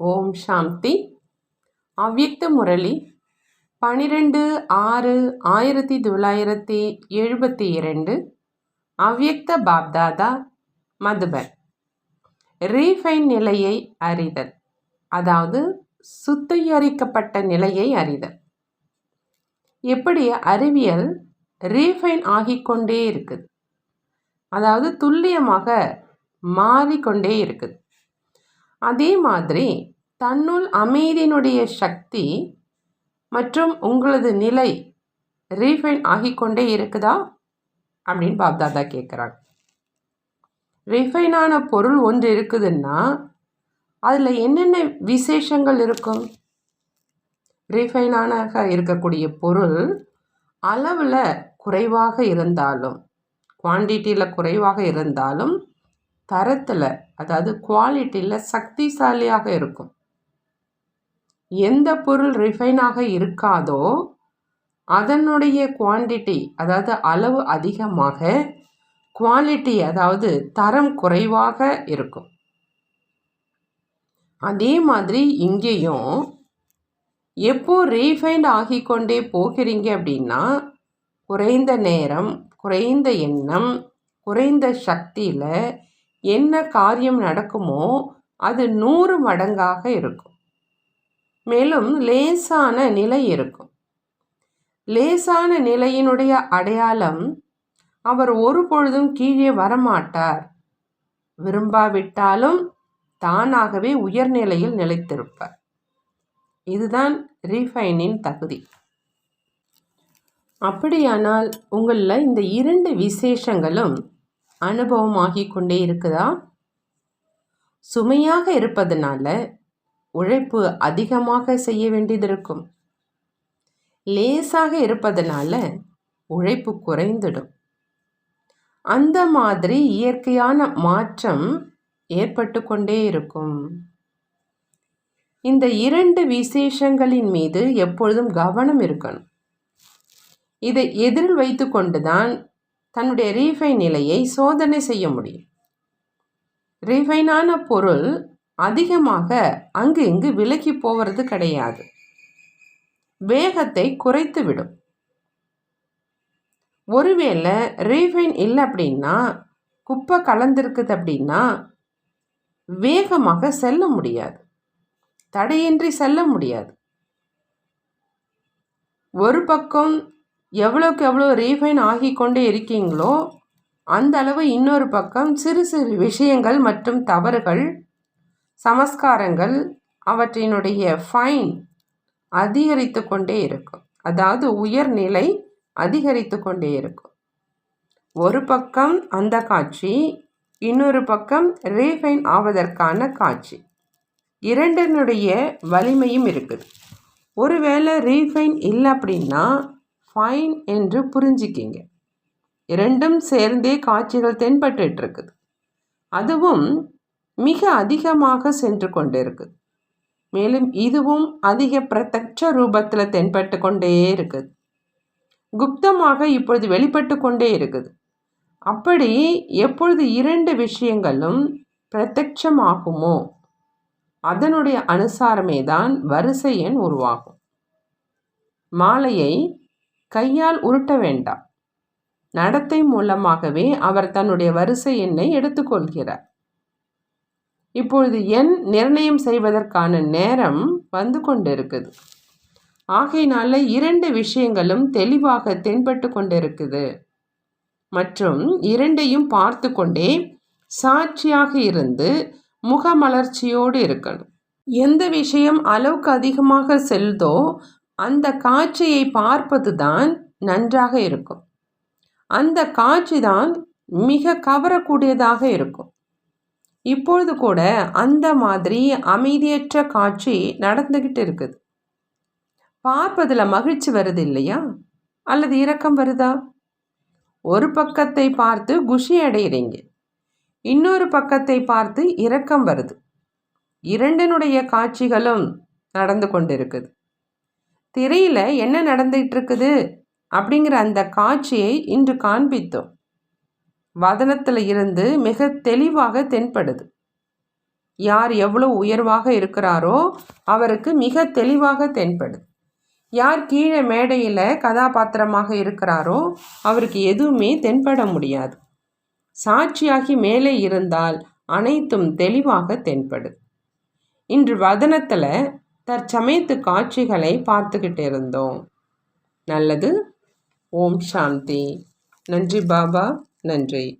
ஓம் சாந்தி. அவ்யக்த முரளி பனிரெண்டு ஆறு ஆயிரத்தி தொள்ளாயிரத்தி எழுபத்தி இரண்டு. அவ்யக்த பாப்தாதா மதுபன் ரீஃபைன் நிலையை அறிதல். அதாவது சுத்திகரிக்கப்பட்ட நிலையை அறிதல். எப்படி அறிவியல் ரீஃபைன் ஆகிக்கொண்டே இருக்குது. அதாவது துல்லியமாக மாறிக்கொண்டே இருக்குது. அதே மாதிரி தன்னுள் அமைதியினுடைய சக்தி மற்றும் உங்களது நிலை ரீஃபைன் ஆகிக்கொண்டே இருக்குதா? அப்படின்னு பாப்தாதா கேட்குறாங்க ரிஃபைனான பொருள் ஒன்று இருக்குதுன்னா அதில் என்னென்ன விசேஷங்கள் இருக்கும்? ரிஃபைனானாக இருக்கக்கூடிய பொருள் அளவில் குறைவாக இருந்தாலும் குவான்டிட்டியில் குறைவாக இருந்தாலும் தரத்தில் அதாவது குவாலிட்டியில் சக்திசாலியாக இருக்கும். எந்த பொருள் ரிஃபைனாக இருக்காதோ அதனுடைய குவான்டிட்டி அதாவது அளவு அதிகமாக குவாலிட்டி அதாவது தரம் குறைவாக இருக்கும். அதே மாதிரி இங்கேயும் எப்போ ரீஃபைண்ட் ஆகிக்கொண்டே போகிறீங்க அப்படின்னா குறைந்த நேரம் குறைந்த எண்ணம் குறைந்த சக்தியில் என்ன காரியம் நடக்குமோ அது நூறு மடங்காக இருக்கும். மேலும் லேசான நிலை இருக்கும். லேசான நிலையினுடைய அடையாளம் அவர் ஒரு பொழுதும் கீழே வரமாட்டார். விரும்பாவிட்டாலும் தானாகவே உயர்நிலையில் நிலைத்திருப்பார். இதுதான் ரீஃபைனின் தகுதி. அப்படியானால் உங்களில் இந்த இரண்டு விசேஷங்களும் அனுபவமாகி கொண்டே இருக்குதா? சுமையாக இருப்பதனால உழைப்பு அதிகமாக செய்ய வேண்டியது இருக்கும் லேசாக இருப்பதனால உழைப்பு குறைந்துடும். அந்த மாதிரி இயற்கையான மாற்றம் ஏற்பட்டு கொண்டே இருக்கும். இந்த இரண்டு விசேஷங்களின் மீது எப்பொழுதும் கவனம் இருக்கணும். இதை எதிரில் வைத்து கொண்டுதான் தன்னுடைய ரீஃபைன் நிலையை சோதனை செய்ய முடியும். ரீஃபைனான பொருள் அதிகமாக அங்கு இங்கு விலகி போவது கிடையாது. வேகத்தை குறைத்துவிடும் ஒருவேளை ரீஃபைன் இல்லை அப்படின்னா குப்பை கலந்திருக்குது அப்படின்னா வேகமாக செல்ல முடியாது. தடையின்றி செல்ல முடியாது. ஒரு பக்கம் எவ்வளோக்கு எவ்வளோ ரீஃபைன் ஆகி கொண்டே இருக்கீங்களோ அந்த அளவு இன்னொரு பக்கம் சிறு சிறு விஷயங்கள் மற்றும் தவறுகள் சமஸ்காரங்கள் அவற்றினுடைய ஃபைன் அதிகரித்து கொண்டே இருக்கும். அதாவது உயர்நிலை அதிகரித்து கொண்டே இருக்கும். ஒரு பக்கம் அந்த காட்சி இன்னொரு பக்கம் ரீஃபைன் ஆவதற்கான காட்சி. இரண்டினுடைய வலிமையும் இருக்குது. ஒருவேளை ரீஃபைன் இல்லை அப்படின்னா ஃபைன் என்று புரிஞ்சிக்கிங்க. இரண்டும் சேர்ந்தே காட்சிகள் தென்பட்டு இருக்குது அதுவும் மிக அதிகமாக சென்று கொண்டு இருக்குது மேலும் இதுவும் அதிக பிரத்யட்ச ரூபத்தில் தென்பட்டு கொண்டே இருக்குது. குப்தமாக இப்பொழுது வெளிப்பட்டு கொண்டே இருக்குது. அப்படி எப்பொழுது இரண்டு விஷயங்களும் பிரத்யட்சமாகுமோ அதனுடைய அனுசாரமே தான் வரிசை எண் உருவாகும். மாலையை கையால் உருட்ட வேண்டாம். நடத்தை மூலமாகவே அவர் தன்னுடைய வரிசை எண்ணை எடுத்துக்கொள்கிறார். இப்பொழுது எண் நிர்ணயம் செய்வதற்கான நேரம் வந்து கொண்டிருக்குது. ஆகையினால இரண்டு விஷயங்களும் தெளிவாக தென்பட்டு கொண்டிருக்குது. மற்றும் இரண்டையும் பார்த்து கொண்டே சாட்சியாக இருந்து முகமலர்ச்சியோடு இருக்கணும். எந்த விஷயம் அளவுக்கு அதிகமாக செல்தோ அந்த காட்சியை பார்ப்பது தான் நன்றாக இருக்கும். அந்த காட்சி தான் மிக கவரக்கூடியதாக இருக்கும். இப்பொழுது கூட அந்த மாதிரி அமைதியற்ற காட்சி நடந்துக்கிட்டு இருக்குது. பார்ப்பதில் மகிழ்ச்சி வருது இல்லையா? அல்லது இரக்கம் வருதா? ஒரு பக்கத்தை பார்த்து குஷி அடைகிறீங்க இன்னொரு பக்கத்தை பார்த்து இரக்கம் வருது. இரண்டினுடைய காட்சிகளும் நடந்து கொண்டிருக்குது. திரையில் என்ன நடந்துகிட்டு இருக்குது அப்படிங்கிற அந்த காட்சியை இன்று காண்பித்தோம். வதனத்தில் இருந்து மிக தெளிவாக தென்படுது. யார் எவ்வளோ உயர்வாக இருக்கிறாரோ அவருக்கு மிக தெளிவாக தென்படுது. யார் கீழே மேடையில் கதாபாத்திரமாக இருக்கிறாரோ அவருக்கு எதுவுமே தென்பட முடியாது. சாட்சியாகி மேலே இருந்தால் அனைத்தும் தெளிவாக தென்படு இன்று வதனத்தில் தற்சமயத்து காட்சிகளை பார்த்துக்கிட்டு இருந்தோம். நல்லது. ஓம் சாந்தி. நன்றி பாபா. நன்றி.